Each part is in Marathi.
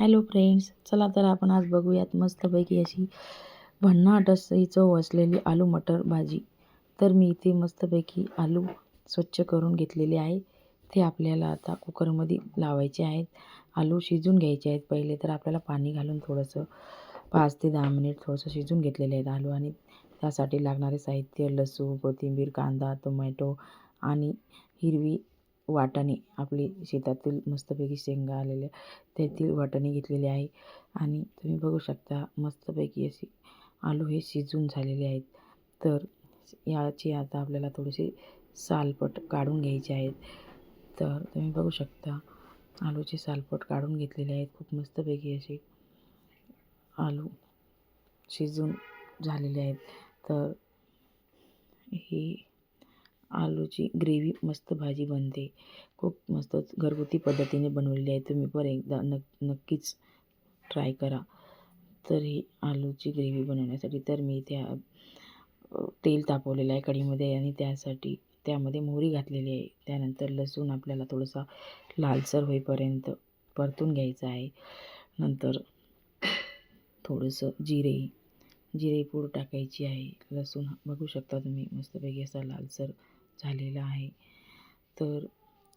हॅलो फ्रेंड्स चला तर आपण आज बघूयात मस्तपैकी अशी भन्नाट ही चव असलेली आलू मटर भाजी. तर मी इथे मस्तपैकी आलू स्वच्छ करून घेतलेले आहे. ते आपल्याला आता कुकरमध्ये लावायचे आहेत. आलू शिजून घ्यायचे आहेत. पहिले तर आपल्याला पाणी घालून थोडंसं पाच ते दहा मिनिट थोडंसं शिजून घेतलेले आहेत आलू आणि त्यासाठी लागणारे साहित्य लसूण कोथिंबीर कांदा टोमॅटो आणि हिरवी वाटाणे आपली शेतातील मस्तपैकी शेंगा आलेल्या त्यातील वाटाणे घेतलेले आहे. आणि तुम्ही बघू शकता मस्तपैकी अशी आलू हे शिजून झालेले आहेत. तर याची आता आपल्याला थोडीशी सालपट काढून घ्यायची आहेत तर तुम्ही बघू शकता आलूचे सालपट काढून घेतलेले आहेत खूप मस्तपैकी असे आलू शिजून झालेले आहेत. तर ही आलूची ग्रेव्ही मस्त भाजी बनते. खूप मस्त घरगुती पद्धतीने बनवलेली आहे. तुम्ही पण एकदा नक नक्कीच ट्राय करा. तर ही आलूची ग्रेव्ही बनवण्यासाठी तर मी त्या तेल तापवलेलं आहे कढीमध्ये आणि त्यासाठी त्यामध्ये मोहरी घातलेली आहे. त्यानंतर लसूण आपल्याला थोडंसा लालसर होईपर्यंत परतून घ्यायचं आहे. नंतर थोडंसं जिरे जिरे पूड टाकायची आहे. लसूण बघू शकता तुम्ही मस्तपैकी असा लालसर झालेला आहे. तर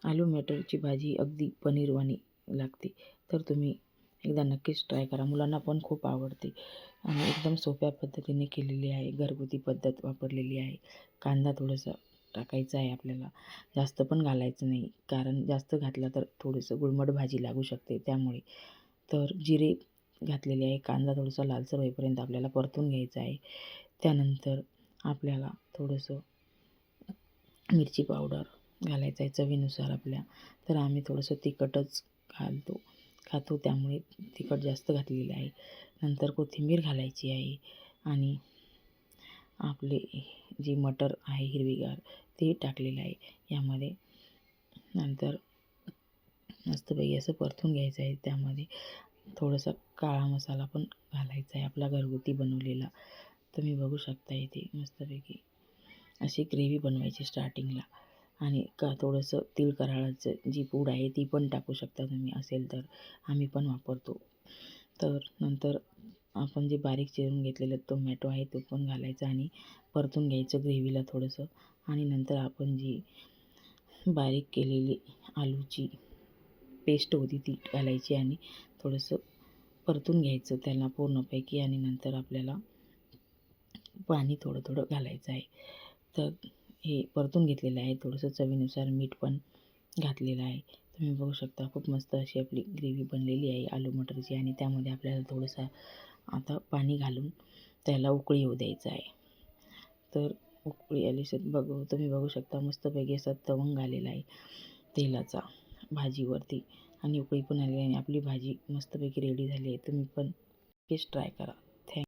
आलू मटरची भाजी अगदी पनीरवाणी लागते. तर तुम्ही एकदा नक्कीच ट्राय करा. मुलांना पण खूप आवडते. आणि एकदम सोप्या पद्धतीने केलेली आहे. घरगुती पद्धत वापरलेली आहे. कांदा थोडंसं टाकायचा आहे आपल्याला. जास्त पण घालायचं नाही. कारण जास्त घातला तर थोडंसं गुळमट भाजी लागू शकते त्यामुळे. तर जिरे घातलेले आहे. कांदा थोडासा लालसर होईपर्यंत आपल्याला परतून घ्यायचा आहे. त्यानंतर आपल्याला थोडंसं मिरची पावडर घालायचं आहे चवीनुसार आपल्या. तर आम्ही थोडंसं तिखटच घालतो खातो. त्यामुळे तिखट जास्त घातलेलं आहे. नंतर कोथिंबीर घालायची आहे आणि आपले जी मटर आहे हिरवीगार ते टाकलेलं आहे. यामध्ये नंतर मस्तपैकी असं परतून घ्यायचं आहे. त्यामध्ये थोडासा काळा मसाला पण घालायचा आहे. आपला घरगुती बनवलेला. तुम्ही बघू शकता इथे मस्तपैकी. अशी ग्रेव्ही बनवायची स्टार्टिंगला. आणि का थोडंसं तिळ कराळाचं जी पूड आहे ती पण टाकू शकता तुम्ही असेल तर. आम्ही पण वापरतो. तर नंतर आपण जे बारीक चिरून घेतलेलं टोमॅटो आहे तो पण घालायचा आणि परतून घ्यायचं ग्रेव्हीला थोडंसं. आणि नंतर आपण जी बारीक केलेली आलूची पेस्ट होती ती घालायची आणि थोडंसं परतून घ्यायचं त्याला पूर्णपैकी आणि नंतर आपल्याला पाणी थोडं थोडं घालायचं आहे. तर हे परतून घेतलेलं आहे. थोडंसं चवीनुसार मीठ पण घातलेलं आहे. तुम्ही बघू शकता खूप मस्त अशी आपली ग्रेव्ही बनलेली आहे आलू मटरची. आणि त्यामध्ये आपल्याला थोडंसं आता पाणी घालून त्याला उकळी येऊ द्यायचं आहे. तर उकळी आली बघू तुम्ही बघू शकता मस्तपैकी असा तवंग आलेला आहे तेलाचा भाजीवरती. आणि उकळी पण आली आणि आपली भाजी मस्तपैकी रेडी झाली आहे. तुम्ही पण नक्कीच ट्राय करा.